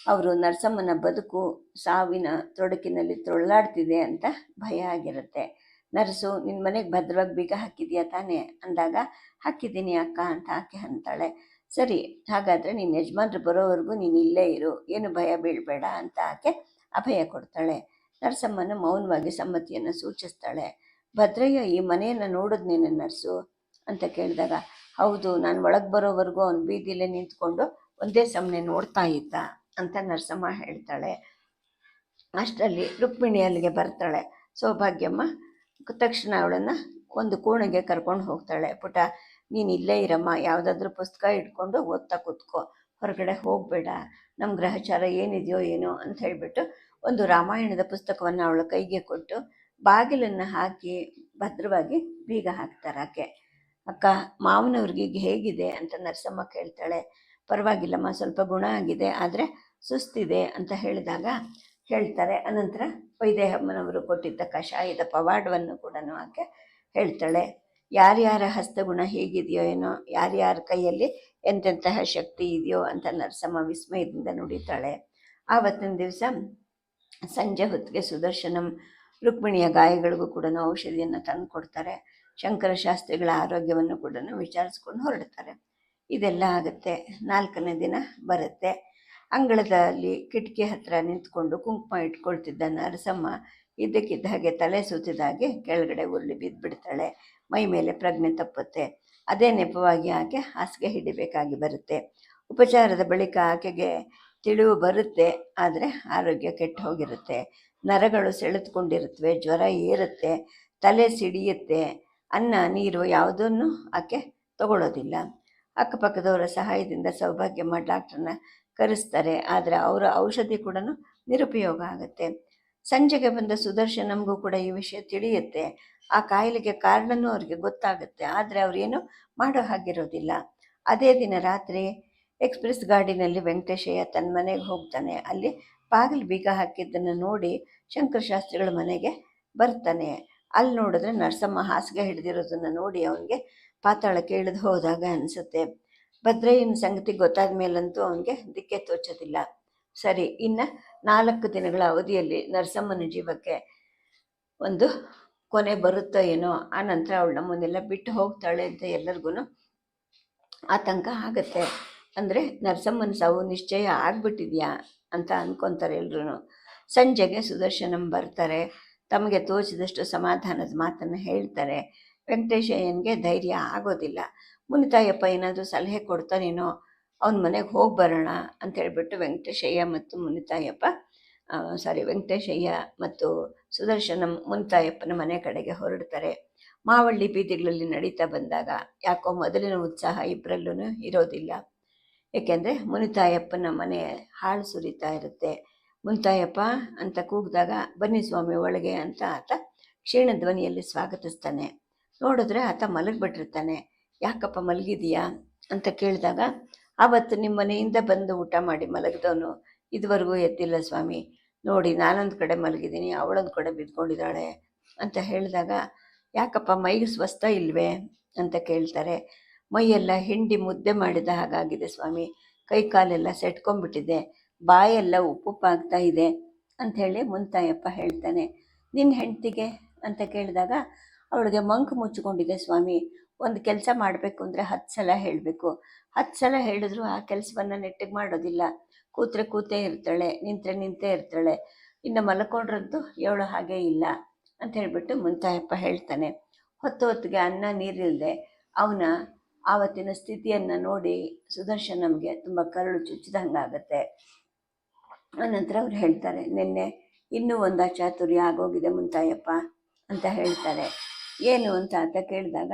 ಅವರು ನರಸಮ್ಮನ ಬದುಕು ಸಾವಿನ ತೊಡಕಿನಲ್ಲಿ ತೊಳ್ಳಾಡ್ತಿದೆ ಅಂತ ಭಯ ಆಗಿರುತ್ತೆ. ನರ್ಸು ನಿನ್ನ ಮನೆಗೆ ಭದ್ರವಾಗಿ ಬೀಗ ಹಾಕಿದ್ಯಾ ತಾನೇ? ಅಂದಾಗ, ಹಾಕಿದ್ದೀನಿ ಅಕ್ಕ ಅಂತ ಆಕೆ ಅಂತಾಳೆ. ಸರಿ, ಹಾಗಾದರೆ ನಿನ್ನ ಯಜಮಾನ್ರು ಬರೋವರೆಗೂ ನೀನು ಇಲ್ಲೇ ಇರು, ಏನು ಭಯ ಬೀಳಬೇಡ ಅಂತ ಆಕೆ ಅಭಯ ಕೊಡ್ತಾಳೆ. ನರಸಮ್ಮನ ಮೌನವಾಗಿ ಸಮ್ಮತಿಯನ್ನು ಸೂಚಿಸ್ತಾಳೆ. ಭದ್ರಯ್ಯ, ಈ ಮನೆಯನ್ನು ನೋಡಿದ್ನೇನೆ ನರ್ಸು? ಅಂತ ಕೇಳಿದಾಗ, ಹೌದು, ನಾನು ಒಳಗೆ ಬರೋವರೆಗೂ ಅವನು ಬೀದಿಲೇ ನಿಂತ್ಕೊಂಡು ಒಂದೇ ಸಮನೆ ನೋಡ್ತಾ ಇದ್ದ ಅಂತ ನರಸಮ್ಮ ಹೇಳ್ತಾಳೆ. ಅಷ್ಟರಲ್ಲಿ ರುಕ್ಮಿಣಿ ಅಲ್ಲಿಗೆ ಬರ್ತಾಳೆ. ಸೌಭಾಗ್ಯಮ್ಮ ತಕ್ಷಣ ಅವಳನ್ನು ಒಂದು ಕೋಣೆಗೆ ಕರ್ಕೊಂಡು ಹೋಗ್ತಾಳೆ. ಪುಟ, ನೀನು ಇಲ್ಲೇ ಇರಮ್ಮ, ಯಾವುದಾದ್ರೂ ಪುಸ್ತಕ ಇಟ್ಕೊಂಡು ಓದ್ತಾ ಕೂತ್ಕೋ. ಹೊರಗಡೆ ಹೋಗಬೇಡ. ನಮ್ಮ ಗ್ರಹಚಾರ ಏನಿದೆಯೋ ಏನೋ ಅಂತ ಹೇಳಿಬಿಟ್ಟು ಒಂದು ರಾಮಾಯಣದ ಪುಸ್ತಕವನ್ನು ಅವಳ ಕೈಗೆ ಕೊಟ್ಟು ಬಾಗಿಲನ್ನು ಹಾಕಿ ಭದ್ರವಾಗಿ ಬೀಗ ಹಾಕ್ತಾರೆ ಆಕೆ ಅಕ್ಕ, ಮಾವನವ್ರಿಗೆ ಹೇಗಿದೆ ಅಂತ ನರಸಮ್ಮ ಕೇಳ್ತಾಳೆ. ಪರವಾಗಿಲ್ಲಮ್ಮ ಸ್ವಲ್ಪ ಗುಣ ಆಗಿದೆ, ಆದರೆ ಸುಸ್ತಿದೆ ಅಂತ ಹೇಳಿದಾಗ ಹೇಳ್ತಾರೆ. ಅನಂತರ ವೈದೇಹಮ್ಮನವರು ಕೊಟ್ಟಿದ್ದ ಕಷಾಯದ ಪವಾಡವನ್ನು ಕೂಡ ಆಕೆ ಹೇಳ್ತಾಳೆ. ಯಾರ್ಯಾರ ಹಸ್ತಗುಣ ಹೇಗಿದೆಯೋ ಏನೋ, ಯಾರ್ಯಾರ ಕೈಯಲ್ಲಿ ಎಂತೆಂತಹ ಶಕ್ತಿ ಇದೆಯೋ ಅಂತ ನರಸಮ್ಮ ವಿಸ್ಮಯದಿಂದ ನುಡಿತಾಳೆ. ಆವತ್ತಿನ ದಿವಸ ಸಂಜೆ ಹೊತ್ತಿಗೆ ಸುದರ್ಶನಂ ರುಕ್ಮಿಣಿಯ ಗಾಯಗಳಿಗೂ ಕೂಡ ಔಷಧಿಯನ್ನು ತಂದು ಕೊಡ್ತಾರೆ. ಶಂಕರ ಶಾಸ್ತ್ರಿಗಳ ಆರೋಗ್ಯವನ್ನು ಕೂಡ ವಿಚಾರಿಸ್ಕೊಂಡು ಹೊರಡ್ತಾರೆ. ಇದೆಲ್ಲ ಆಗುತ್ತೆ. ನಾಲ್ಕನೇ ದಿನ ಬರುತ್ತೆ. ಅಂಗಳದಲ್ಲಿ ಕಿಟಕಿ ಹತ್ರ ನಿಂತ್ಕೊಂಡು ಕುಂಕುಮ ಇಟ್ಕೊಳ್ತಿದ್ದ ನರಸಮ್ಮ ಇದ್ದಕ್ಕಿದ್ದ ಹಾಗೆ ತಲೆ ಸುತ್ತಿದ ಹಾಗೆ ಕೆಳಗಡೆ ಉರುಳಿ ಬಿದ್ದುಬಿಡ್ತಾಳೆ ಮೈ ಮೇಲೆ ಪ್ರಜ್ಞೆ ತಪ್ಪುತ್ತೆ. ಅದೇ ನೆಪವಾಗಿ ಆಕೆ ಹಾಸಿಗೆ ಹಿಡಿಬೇಕಾಗಿ ಬರುತ್ತೆ. ಉಪಚಾರದ ಬಳಿಕ ಆಕೆಗೆ ತಿಳಿವು ಬರುತ್ತೆ, ಆದರೆ ಆರೋಗ್ಯ ಕೆಟ್ಟು ಹೋಗಿರುತ್ತೆ. ನರಗಳು ಸೆಳೆದುಕೊಂಡಿರುತ್ತವೆ, ಜ್ವರ ಏರುತ್ತೆ, ತಲೆ ಸಿಡಿಯುತ್ತೆ. ಅನ್ನ, ನೀರು ಯಾವುದನ್ನು ಆಕೆ ತಗೊಳ್ಳೋದಿಲ್ಲ ಅಕ್ಕಪಕ್ಕದವರ ಸಹಾಯದಿಂದ ಸೌಭಾಗ್ಯಮ್ಮ ಡಾಕ್ಟ್ರನ್ನ ಕರೆಸ್ತಾರೆ. ಆದರೆ ಅವರ ಔಷಧಿ ಕೂಡ ನಿರುಪಯೋಗ ಆಗುತ್ತೆ. ಸಂಜೆಗೆ ಬಂದ ಸುದರ್ಶನಮಗೂ ಕೂಡ ಈ ವಿಷಯ ತಿಳಿಯುತ್ತೆ. ಆ ಕಾಯಿಲೆಗೆ ಕಾರಣನೂ ಅವ್ರಿಗೆ ಗೊತ್ತಾಗುತ್ತೆ. ಆದರೆ ಅವರೇನು ಮಾಡೋ ಹಾಗಿರೋದಿಲ್ಲ. ಅದೇ ದಿನ ರಾತ್ರಿ ಎಕ್ಸ್ಪ್ರೆಸ್ ಗಾಡಿನಲ್ಲಿ ವೆಂಕಟೇಶಯ್ಯ ತನ್ನ ಮನೆಗೆ ಹೋಗ್ತಾನೆ. ಅಲ್ಲಿ ಬಾಗಿಲು ಬೀಗ ಹಾಕಿದ್ದನ್ನು ನೋಡಿ ಶಂಕರಶಾಸ್ತ್ರಿಗಳ ಮನೆಗೆ ಬರ್ತಾನೆ. ಅಲ್ಲಿ ನೋಡಿದ್ರೆ ನರಸಮ್ಮ ಹಾಸಿಗೆ ಹಿಡಿದಿರೋದನ್ನು ನೋಡಿ ಅವನಿಗೆ ಪಾತಾಳಕ್ಕೆ ಇಳಿದು ಹೋದಾಗ ಅನಿಸುತ್ತೆ. ಭದ್ರಯ್ಯನ ಸಂಗತಿ ಗೊತ್ತಾದ ಮೇಲಂತೂ ಅವನಿಗೆ ದಿಕ್ಕೆ ತೋಚೋದಿಲ್ಲ. ಸರಿ, ಇನ್ನು ನಾಲ್ಕು ದಿನಗಳ ಅವಧಿಯಲ್ಲಿ ನರಸಮ್ಮನ ಜೀವಕ್ಕೆ ಒಂದು ಕೊನೆ ಬರುತ್ತೋ ಏನೋ, ಆ ನಂತರ ಅವಳು ನಮ್ಮನ್ನೆಲ್ಲ ಬಿಟ್ಟು ಹೋಗ್ತಾಳೆ ಅಂತ ಎಲ್ಲರಿಗೂ ಆತಂಕ ಆಗುತ್ತೆ. ಅಂದರೆ, ನರಸಮ್ಮನ ಸಾವು ನಿಶ್ಚಯ ಆಗ್ಬಿಟ್ಟಿದ್ಯಾ ಅಂತ ಅಂದ್ಕೊತಾರೆ ಎಲ್ರೂ ಸಂಜೆಗೆ ಸುದರ್ಶನಂ ಬರ್ತಾರೆ. ತಮಗೆ ತೋಚಿದಷ್ಟು ಸಮಾಧಾನದ ಮಾತನ್ನು ಹೇಳ್ತಾರೆ. ವೆಂಕಟೇಶಯ್ಯನಿಗೆ ಧೈರ್ಯ ಆಗೋದಿಲ್ಲ. ಮುನಿತಾಯಪ್ಪ ಏನಾದರೂ ಸಲಹೆ ಕೊಡ್ತಾನೇನೋ ಅವನ ಮನೆಗೆ ಹೋಗಿ ಬರೋಣ ಅಂತ ಹೇಳ್ಬಿಟ್ಟು ವೆಂಕಟೇಶಯ್ಯ ಮತ್ತು ಮುನಿತಾಯಪ್ಪ ಸಾರಿ ವೆಂಕಟೇಶಯ್ಯ ಮತ್ತು ಸುದರ್ಶನ ಮುನಿತಾಯಪ್ಪನ ಮನೆ ಕಡೆಗೆ ಹೊರಡ್ತಾರೆ. ಮಾವಳ್ಳಿ ಬೀದಿಗಳಲ್ಲಿ ನಡೀತಾ ಬಂದಾಗ ಯಾಕೋ ಮೊದಲಿನ ಉತ್ಸಾಹ ಇಬ್ಬರಲ್ಲೂ ಇರೋದಿಲ್ಲ. ಏಕೆಂದರೆ ಮುನಿತಾಯಪ್ಪನ ಮನೆ ಹಾಳು ಸುರಿತಾ ಇರುತ್ತೆ. ಮುನಿತಾಯಪ್ಪ ಅಂತ ಕೂಗಿದಾಗ, ಬನ್ನಿ ಸ್ವಾಮಿ ಒಳಗೆ ಅಂತ ಆತ ಕ್ಷೀಣ ಧ್ವನಿಯಲ್ಲಿ ಸ್ವಾಗತಿಸ್ತಾನೆ. ನೋಡಿದ್ರೆ ಆತ ಮಲಗಿಬಿಟ್ಟಿರ್ತಾನೆ. ಯಾಕಪ್ಪ ಮಲಗಿದೀಯಾ ಅಂತ ಕೇಳಿದಾಗ, ಆವತ್ತು ನಿಮ್ಮ ಮನೆಯಿಂದ ಬಂದು ಊಟ ಮಾಡಿ ಮಲಗಿದವನು ಇದುವರೆಗೂ ಎದ್ದಿಲ್ಲ ಸ್ವಾಮಿ. ನೋಡಿ, ನಾನೊಂದು ಕಡೆ ಮಲಗಿದ್ದೀನಿ, ಅವಳೊಂದು ಕಡೆ ಬಿದ್ಕೊಂಡಿದ್ದಾಳೆ. ಅಂತ ಹೇಳಿದಾಗ, ಯಾಕಪ್ಪ, ಮೈಗೆ ಸ್ವಸ್ಥ ಇಲ್ವೇ? ಅಂತ ಕೇಳ್ತಾರೆ. ಮೈಯೆಲ್ಲ ಹಿಂಡಿ ಮುದ್ದೆ ಮಾಡಿದ ಹಾಗಾಗಿದೆ ಸ್ವಾಮಿ. ಕೈ ಕಾಲೆಲ್ಲ ಸೆಟ್ಕೊಂಡ್ಬಿಟ್ಟಿದೆ. ಬಾಯೆಲ್ಲ ಉಪ್ಪುಪ್ಪಾಗ್ತಾ ಇದೆ ಅಂಥೇಳಿ ಮುಂತಾಯಪ್ಪ ಹೇಳ್ತಾನೆ. ನಿನ್ನ ಹೆಂಡ್ತಿಗೆ? ಅಂತ ಕೇಳಿದಾಗ ಅವಳಿಗೆ ಮಂಕು ಮುಚ್ಚಿಕೊಂಡಿದೆ, ಸ್ವಾಮಿ, ಒಂದು ಕೆಲಸ ಮಾಡಬೇಕು ಅಂದರೆ ಹತ್ತು ಸಲ ಹೇಳಬೇಕು. ಹತ್ತು ಸಲ ಹೇಳಿದ್ರು ಆ ಕೆಲಸವನ್ನು ನೆಟ್ಟಿಗೆ ಮಾಡೋದಿಲ್ಲ. ಕೂತ್ರೆ ಕೂತೇ ಇರ್ತಾಳೆ, ನಿಂತರೆ ನಿಂತೇ ಇರ್ತಾಳೆ. ಇನ್ನು ಮಲ್ಕೊಂಡ್ರದ್ದು ಏಳು ಹಾಗೆ ಇಲ್ಲ ಅಂತ ಹೇಳಿಬಿಟ್ಟು ಮುಂತಾಯಪ್ಪ ಹೇಳ್ತಾನೆ. ಹೊತ್ತು ಹೊತ್ತಿಗೆ ಅನ್ನ ನೀರಿಲ್ಲದೆ ಅವನ ಆವತ್ತಿನ ಸ್ಥಿತಿಯನ್ನು ನೋಡಿ ಸುದರ್ಶನ್ ನಮಗೆ ತುಂಬ ಕರಳು ಚುಚ್ಚಿದಂಗಾಗತ್ತೆ ಆನಂತರ ಅವ್ರು ಹೇಳ್ತಾರೆ, ನಿನ್ನೆ ಇನ್ನೂ ಒಂದು ಚಾತುರ್ಯ ಆಗೋಗಿದೆ ಮುಂತಾಯಪ್ಪ ಅಂತ ಹೇಳ್ತಾರೆ. ಏನು ಅಂತ ಅಂತ ಕೇಳಿದಾಗ,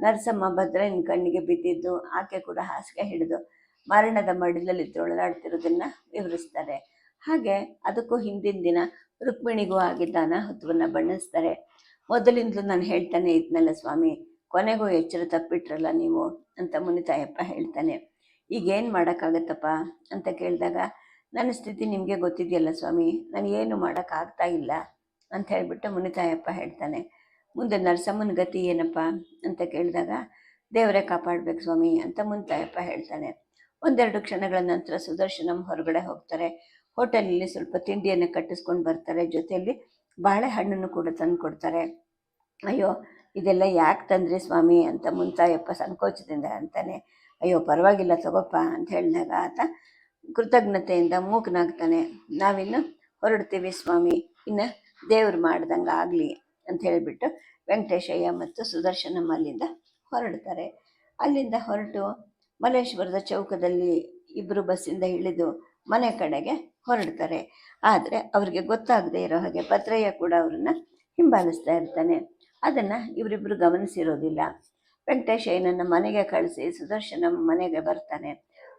ನರಸಮ್ಮ ಭದ್ರನ ಕಣ್ಣಿಗೆ ಬಿದ್ದಿದ್ದು, ಆಕೆ ಕೂಡ ಹಾಸಿಗೆ ಹಿಡಿದು ಮರಣದ ಮಡಿಲಲ್ಲಿ ತೊಳಲಾಡ್ತಿರೋದನ್ನ ವಿವರಿಸ್ತಾರೆ. ಹಾಗೆ ಅದಕ್ಕೂ ಹಿಂದಿನ ದಿನ ರುಕ್ಮಿಣಿಗೂ ಆಗಿದ್ದ ಅನಾಹುತವನ್ನು ಬಣ್ಣಿಸ್ತಾರೆ. ಮೊದಲಿಂದಲೂ ನಾನು ಹೇಳ್ತಾನೆ ಇದ್ನಲ್ಲ ಸ್ವಾಮಿ, ಕೊನೆಗೂ ಎಚ್ಚರ ತಪ್ಪಿಟ್ರಲ್ಲ ನೀವು? ಅಂತ ಮುನಿತಾಯಪ್ಪ ಹೇಳ್ತಾನೆ. ಈಗೇನು ಮಾಡೋಕ್ಕಾಗತ್ತಪ್ಪ? ಅಂತ ಕೇಳಿದಾಗ, ನನ್ನ ಸ್ಥಿತಿ ನಿಮಗೆ ಗೊತ್ತಿದೆಯಲ್ಲ ಸ್ವಾಮಿ, ನಾನು ಏನು ಮಾಡೋಕ್ಕಾಗ್ತಾ ಇಲ್ಲ, ಅಂತ ಹೇಳಿಬಿಟ್ಟು ಮುನಿತಾಯಪ್ಪ ಹೇಳ್ತಾನೆ. ಮುಂದೆ ನರಸಮ್ಮನ ಗತಿ ಏನಪ್ಪ ಅಂತ ಕೇಳಿದಾಗ, ದೇವರೇ ಕಾಪಾಡ್ಬೇಕು ಸ್ವಾಮಿ ಅಂತ ಮುಂತಾಯಪ್ಪ ಹೇಳ್ತಾನೆ. ಒಂದೆರಡು ಕ್ಷಣಗಳ ನಂತರ ಸುದರ್ಶನಂ ಹೊರಗಡೆ ಹೋಗ್ತಾರೆ. ಹೋಟೆಲಲ್ಲಿ ಸ್ವಲ್ಪ ತಿಂಡಿಯನ್ನು ಕಟ್ಟಿಸ್ಕೊಂಡು ಬರ್ತಾರೆ. ಜೊತೆಯಲ್ಲಿ ಬಾಳೆಹಣ್ಣನ್ನು ಕೂಡ ತಂದು ಕೊಡ್ತಾರೆ. ಅಯ್ಯೋ, ಇದೆಲ್ಲ ಯಾಕೆ ತಂದ್ರಿ ಸ್ವಾಮಿ ಅಂತ ಮುಂತಾಯಪ್ಪ ಸಂಕೋಚದಿಂದ ಅಂತಾನೆ. ಅಯ್ಯೋ, ಪರವಾಗಿಲ್ಲ ತಗೋಪ್ಪ ಅಂತ ಹೇಳಿದಾಗ ಆತ ಕೃತಜ್ಞತೆಯಿಂದ ಮೂಕನಾಗ್ತಾನೆ ನಾವಿನ್ನು ಹೊರಡ್ತೀವಿ ಸ್ವಾಮಿ. ಇನ್ನು ದೇವ್ರು ಮಾಡ್ದಂಗೆ ಆಗಲಿ ಅಂತ ಹೇಳಿಬಿಟ್ಟು ವೆಂಕಟೇಶಯ್ಯ ಮತ್ತು ಸುದರ್ಶನಮ್ಮ ಅಲ್ಲಿಂದ ಹೊರಡ್ತಾರೆ. ಅಲ್ಲಿಂದ ಹೊರಟು ಮಲ್ಲೇಶ್ವರದ ಚೌಕದಲ್ಲಿ ಇಬ್ಬರು ಬಸ್ಸಿಂದ ಇಳಿದು ಮನೆ ಕಡೆಗೆ ಹೊರಡ್ತಾರೆ. ಆದರೆ ಅವ್ರಿಗೆ ಗೊತ್ತಾಗದೆ ಇರೋ ಹಾಗೆ ಪತ್ರಯ್ಯ ಕೂಡ ಅವ್ರನ್ನ ಹಿಂಬಾಲಿಸ್ತಾ ಇರ್ತಾನೆ. ಅದನ್ನು ಇವರಿಬ್ಬರು ಗಮನಿಸಿರೋದಿಲ್ಲ. ವೆಂಕಟೇಶಯ್ಯನನ್ನು ಮನೆಗೆ ಕಳಿಸಿ, ಸುದರ್ಶನ ಮನೆಗೆ ಬರ್ತಾನೆ.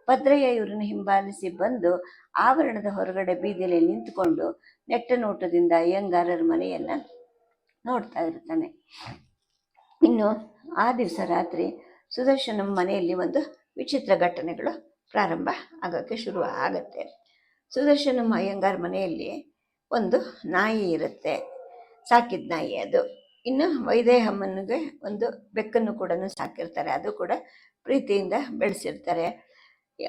ಭದ್ರಯ್ಯ ಇವ್ರನ್ನ ಹಿಂಬಾಲಿಸಿ ಬಂದು ಆವರಣದ ಹೊರಗಡೆ ಬೀದಿಯಲ್ಲಿ ನಿಂತ್ಕೊಂಡು ನೆಟ್ಟ ನೋಟದಿಂದ ಅಯ್ಯಂಗಾರರ ಮನೆಯನ್ನು ನೋಡ್ತಾ ಇರ್ತಾನೆ. ಇನ್ನು ಆ ದಿವಸ ರಾತ್ರಿ ಸುದರ್ಶನ ಮನೆಯಲ್ಲಿ ಒಂದು ವಿಚಿತ್ರ ಘಟನೆಗಳು ಪ್ರಾರಂಭ ಆಗೋಕ್ಕೆ ಶುರು ಆಗತ್ತೆ. ಸುದರ್ಶನ ಅಯ್ಯಂಗಾರ್ ಮನೆಯಲ್ಲಿ ಒಂದು ನಾಯಿ ಇರುತ್ತೆ. ಸಾಕಿದ ನಾಯಿ ಅದು. ಇನ್ನು ವೈದೇಹಮ್ಮನಿಗೆ ಒಂದು ಬೆಕ್ಕನ್ನು ಕೂಡ ಸಾಕಿರ್ತಾರೆ. ಅದು ಕೂಡ ಪ್ರೀತಿಯಿಂದ ಬೆಳೆಸಿರ್ತಾರೆ.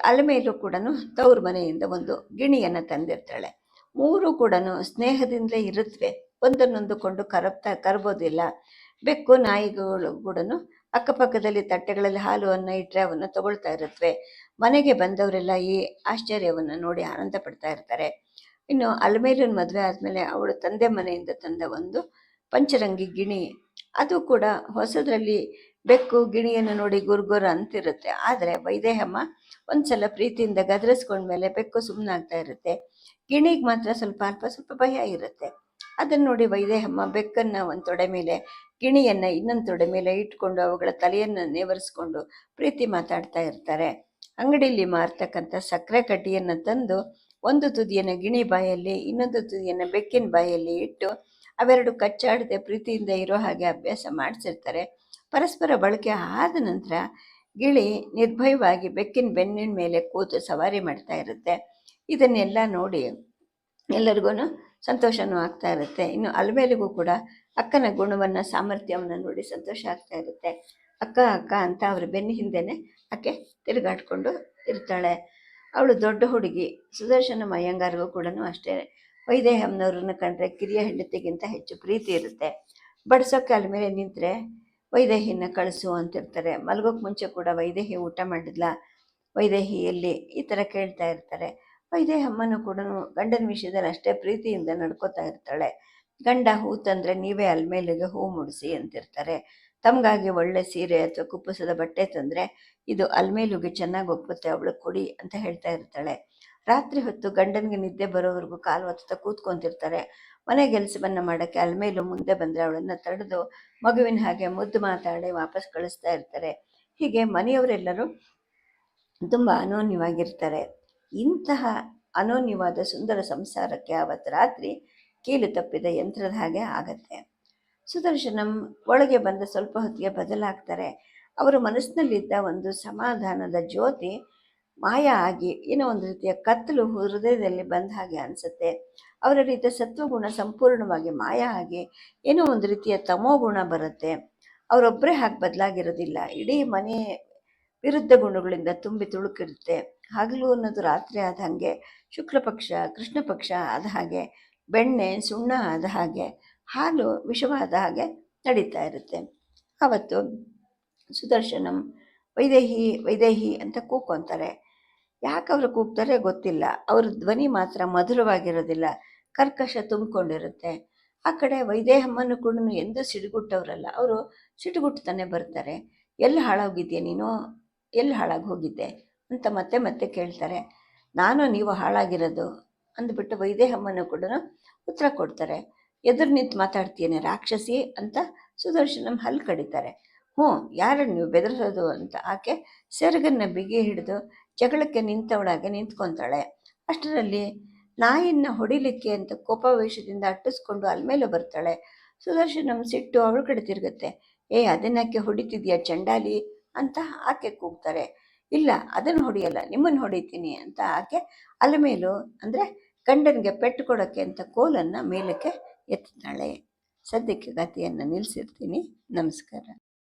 ಅಲಮೇಲು ಕೂಡ ತವ್ರ ಮನೆಯಿಂದ ಒಂದು ಗಿಣಿಯನ್ನು ತಂದಿರ್ತಾಳೆ. ಮೂರು ಕೂಡ ಸ್ನೇಹದಿಂದಲೇ ಇರುತ್ತವೆ ಒಂದನ್ನೊಂದು ಕೊಂಡು ಕರಪ್ತಾ, ಕರಬೋದಿಲ್ಲ. ಬೆಕ್ಕು, ನಾಯಿಗಳು ಕೂಡ ಅಕ್ಕಪಕ್ಕದಲ್ಲಿ ತಟ್ಟೆಗಳಲ್ಲಿ ಹಾಲು ಅನ್ನ ಇಟ್ಟರೆ ಅವನ್ನು ತಗೊಳ್ತಾ ಇರುತ್ತವೆ ಮನೆಗೆ ಬಂದವರೆಲ್ಲ ಈ ಆಶ್ಚರ್ಯವನ್ನು ನೋಡಿ ಆನಂದ ಪಡ್ತಾ ಇರ್ತಾರೆ. ಇನ್ನು ಅಲ್ಮೇಲಿನ ಮದುವೆ ಆದಮೇಲೆ ಅವಳು ತಂದೆ ಮನೆಯಿಂದ ತಂದ ಒಂದು ಪಂಚರಂಗಿ ಗಿಣಿ. ಅದು ಕೂಡ ಹೊಸದರಲ್ಲಿ ಬೆಕ್ಕು, ಗಿಣಿಯನ್ನು ನೋಡಿ ಗುರ್ಗುರ್ ಅಂತಿರುತ್ತೆ. ಆದರೆ ವೈದೇಹಮ್ಮ ಒಂದ್ಸಲ ಪ್ರೀತಿಯಿಂದ ಗದರಿಸ್ಕೊಂಡ್ಮೇಲೆ ಬೆಕ್ಕು ಸುಮ್ಮನಾಗ್ತಾ ಇರುತ್ತೆ. ಗಿಣಿಗೆ ಮಾತ್ರ ಸ್ವಲ್ಪ ಅಲ್ಪ, ಸ್ವಲ್ಪ ಭಯ ಇರುತ್ತೆ. ಅದನ್ನು ನೋಡಿ ವೈದೇಹಮ್ಮ ಬೆಕ್ಕನ್ನು ಒಂದು ತೊಡೆ ಮೇಲೆ, ಗಿಣಿಯನ್ನು ಇನ್ನೊಂದು ತೊಡೆ ಮೇಲೆ ಇಟ್ಕೊಂಡು ಅವುಗಳ ತಲೆಯನ್ನು ನೇವರಿಸ್ಕೊಂಡು ಪ್ರೀತಿ ಮಾತಾಡ್ತಾ ಇರ್ತಾರೆ. ಅಂಗಡಿಯಲ್ಲಿ ಮಾರ್ತಕ್ಕಂಥ ಸಕ್ಕರೆ ಕಡ್ಡಿಯನ್ನು ತಂದು ಒಂದು ತುದಿಯನ್ನು ಗಿಣಿ ಬಾಯಲ್ಲಿ, ಇನ್ನೊಂದು ತುದಿಯನ್ನು ಬೆಕ್ಕಿನ ಬಾಯಲ್ಲಿ ಇಟ್ಟು ಅವೆರಡು ಕಚ್ಚಾಡದೆ ಪ್ರೀತಿಯಿಂದ ಇರೋ ಹಾಗೆ ಅಭ್ಯಾಸ ಮಾಡಿಸಿರ್ತಾರೆ. ಪರಸ್ಪರ ಬಳಕೆ ಆದ ನಂತರ ಗಿಳಿ ನಿರ್ಭಯವಾಗಿ ಬೆಕ್ಕಿನ ಬೆನ್ನಿನ ಮೇಲೆ ಕೂತು ಸವಾರಿ ಮಾಡ್ತಾ ಇರುತ್ತೆ. ಇದನ್ನೆಲ್ಲ ನೋಡಿ ಎಲ್ಲರಿಗೂ ಸಂತೋಷನೂ ಆಗ್ತಾ ಇರುತ್ತೆ. ಇನ್ನು ಅಲ್ಮೇಲಿಗೂ ಕೂಡ ಅಕ್ಕನ ಗುಣವನ್ನು, ಸಾಮರ್ಥ್ಯವನ್ನು ನೋಡಿ ಸಂತೋಷ ಆಗ್ತಾ ಇರುತ್ತೆ. ಅಕ್ಕ ಅಕ್ಕ ಅಂತ ಅವ್ರ ಬೆನ್ನ ಹಿಂದೆನೆ ಆಕೆ ತಿರುಗಾಡ್ಕೊಂಡು ಇರ್ತಾಳೆ. ಅವಳು ದೊಡ್ಡ ಹುಡುಗಿ. ಸುದರ್ಶನ ಮಯ್ಯಂಗಾರಿಗೂ ಕೂಡ ಅಷ್ಟೇ. ವೈದೇಹಮ್ಮನವ್ರನ್ನ ಕಂಡ್ರೆ ಕಿರಿಯ ಹೆಂಡತಿಗಿಂತ ಹೆಚ್ಚು ಪ್ರೀತಿ ಇರುತ್ತೆ. ಬಡಿಸೋಕೆ ಅಲ್ಲಿ ಮೇಲೆ ನಿಂತರೆ ವೈದೇಹಿನ ಕಳಿಸು ಅಂತಿರ್ತಾರೆ. ಮಲಗೋಕೆ ಮುಂಚೆ ಕೂಡ ವೈದೇಹಿ ಊಟ ಮಾಡಿದ್ಲ? ವೈದೇಹಿಯಲ್ಲಿ ಈ ಥರ ಕೇಳ್ತಾ ಇರ್ತಾರೆ. ವೈದೇಹಮ್ಮನೂ ಕೂಡ ಗಂಡನ ವಿಷಯದಲ್ಲಿ ಅಷ್ಟೇ ಪ್ರೀತಿಯಿಂದ ನಡ್ಕೋತಾ ಇರ್ತಾಳೆ. ಗಂಡ ಹೂ ತಂದರೆ ನೀವೇ ಅಲ್ಮೇಲಿಗೆ ಹೂ ಮುಡಿಸಿ ಅಂತಿರ್ತಾರೆ. ತಮಗಾಗಿ ಒಳ್ಳೆ ಸೀರೆ ಅಥವಾ ಕುಪ್ಪಸದ ಬಟ್ಟೆ ತಂದರೆ ಇದು ಅಲ್ಮೇಲುಗೆ ಚೆನ್ನಾಗಿ ಒಪ್ಪುತ್ತೆ, ಅವಳು ಕೊಡಿ ಅಂತ ಹೇಳ್ತಾ ಇರ್ತಾಳೆ. ರಾತ್ರಿ ಹೊತ್ತು ಗಂಡನಿಗೆ ನಿದ್ದೆ ಬರೋವರೆಗೂ ಕಾಲು ಹೊತ್ತ ಕೂತ್ಕೊಂತಿರ್ತಾರೆ. ಮನೆ ಕೆಲಸವನ್ನು ಮಾಡೋಕ್ಕೆ ಅಲ್ಮೇಲು ಮುಂದೆ ಬಂದರೆ ಅವಳನ್ನು ತಡೆದು ಮಗುವಿನ ಹಾಗೆ ಮುದ್ದು ಮಾತಾಡಿ ವಾಪಸ್ ಕಳಿಸ್ತಾ ಇರ್ತಾರೆ. ಹೀಗೆ ಮನೆಯವರೆಲ್ಲರೂ ತುಂಬ ಅನೋನ್ಯವಾಗಿರ್ತಾರೆ. ಇಂತಹ ಅನೋನ್ಯವಾದ ಸುಂದರ ಸಂಸಾರಕ್ಕೆ ಆವತ್ತು ರಾತ್ರಿ ಕೀಲು ತಪ್ಪಿದ ಯಂತ್ರದ ಹಾಗೆ ಆಗತ್ತೆ. ಸುದರ್ಶನಂ ಒಳಗೆ ಬಂದ ಸ್ವಲ್ಪ ಹೊತ್ತಿಗೆ ಬದಲಾಗ್ತಾರೆ. ಅವರ ಮನಸ್ಸಿನಲ್ಲಿದ್ದ ಒಂದು ಸಮಾಧಾನದ ಜ್ಯೋತಿ ಮಾಯ ಆಗಿ ಏನೋ ಒಂದು ರೀತಿಯ ಕತ್ತಲು ಹೃದಯದಲ್ಲಿ ಬಂದ ಹಾಗೆ ಅನಿಸುತ್ತೆ. ಅವರ ರೀತಿಯ ಸತ್ವಗುಣ ಸಂಪೂರ್ಣವಾಗಿ ಮಾಯ ಆಗಿ ಏನೋ ಒಂದು ರೀತಿಯ ತಮೋಗುಣ ಬರುತ್ತೆ. ಅವರೊಬ್ಬರೇ ಹಾಗೆ ಬದಲಾಗಿರೋದಿಲ್ಲ. ಇಡೀ ಮನೆ ವಿರುದ್ಧ ಗುಣಗಳಿಂದ ತುಂಬಿ ತುಳುಕಿರುತ್ತೆ. ಹಗಲು ಅನ್ನೋದು ರಾತ್ರಿ ಆದ ಹಾಗೆ, ಶುಕ್ಲ ಪಕ್ಷ, ಕೃಷ್ಣ ಪಕ್ಷ ಆದ ಹಾಗೆ, ಬೆಣ್ಣೆ, ಸುಣ್ಣ ಆದ ಹಾಗೆ, ಹಾಲು ವಿಷವಾದ ಹಾಗೆ ನಡೀತಾ ಇರುತ್ತೆ. ಆವತ್ತು ಸುದರ್ಶನಂ ವೈದೇಹಿ ವೈದೇಹಿ ಅಂತ ಕೂಕೊಂತಾರೆ. ಯಾಕೆ ಅವರು ಕೂಗ್ತಾರೆ ಗೊತ್ತಿಲ್ಲ. ಅವ್ರ ಧ್ವನಿ ಮಾತ್ರ ಮಧುರವಾಗಿರೋದಿಲ್ಲ. ಕರ್ಕಶ ತುಂಬಿಕೊಂಡಿರುತ್ತೆ. ಆ ಕಡೆ ವೈದೇಹಮ್ಮನ್ನು ಕೂಡ ಎಂದೂ ಸಿಡುಗುಟ್ಟವರಲ್ಲ. ಅವರು ಸಿಡುಗುಟ್ಟತಾನೆ ಬರ್ತಾರೆ. ಎಲ್ಲಿ ಹಾಳಾಗಿದ್ಯಾ ನೀನು? ಎಲ್ಲಿ ಹಾಳಾಗಿ ಹೋಗಿದ್ದೆ ಅಂತ ಮತ್ತೆ ಮತ್ತೆ ಕೇಳ್ತಾರೆ. ನಾನು ನೀವು ಹಾಳಾಗಿರೋದು? ಅಂದ್ಬಿಟ್ಟು ವೈದೇಹಮ್ಮನ ಕೂಡ ಉತ್ತರ ಕೊಡ್ತಾರೆ. ಎದುರು ನಿಂತು ಮಾತಾಡ್ತೀನಿ ರಾಕ್ಷಸಿ ಅಂತ ಸುದರ್ಶನಂ ಹಲ್ಲು ಕಡಿತಾರೆ. ಹ್ಞೂ, ಯಾರನ್ನು ನೀವು ಬೆದರಿಸೋದು? ಅಂತ ಆಕೆ ಸೆರಗನ್ನು ಬಿಗಿ ಹಿಡಿದು ಜಗಳಕ್ಕೆ ನಿಂತವಳಾಗೆ ನಿಂತ್ಕೊತಾಳೆ. ಅಷ್ಟರಲ್ಲಿ ನಾಯಿನ ಹೊಡಿಲಿಕ್ಕೆ ಅಂತ ಕೋಪಾವೇಶದಿಂದ ಅಟ್ಟಿಸ್ಕೊಂಡು ಅಲ್ಮೇಲೆ ಬರ್ತಾಳೆ. ಸುದರ್ಶನಂ ಸಿಟ್ಟು ಅವಳು ಕಡೆ ತಿರುಗುತ್ತೆ. ಏ ಅದನ್ನಕ್ಕೆ ಹೊಡಿತಿದ್ಯಾ ಚಂಡಾಲಿ? ಅಂತ ಆಕೆ ಕೂಗ್ತಾರೆ. ಇಲ್ಲ, ಅದನ್ನು ಹೊಡೆಯಲ್ಲ, ನಿಮ್ಮನ್ನು ಹೊಡಿತೀನಿ ಅಂತ ಆಕೆ ಅಲಮೇಲು ಅಂದರೆ ಗಂಡನಿಗೆ ಪೆಟ್ಟು ಕೊಡೋಕ್ಕೆ ಅಂತ ಕೋಲನ್ನು ಮೇಲಕ್ಕೆ ಎತ್ತಾಳೆ ಸದ್ಯಕ್ಕೆ ಕಥೆಯನ್ನು ನಿಲ್ಲಿಸಿರ್ತೀನಿ ನಮಸ್ಕಾರ.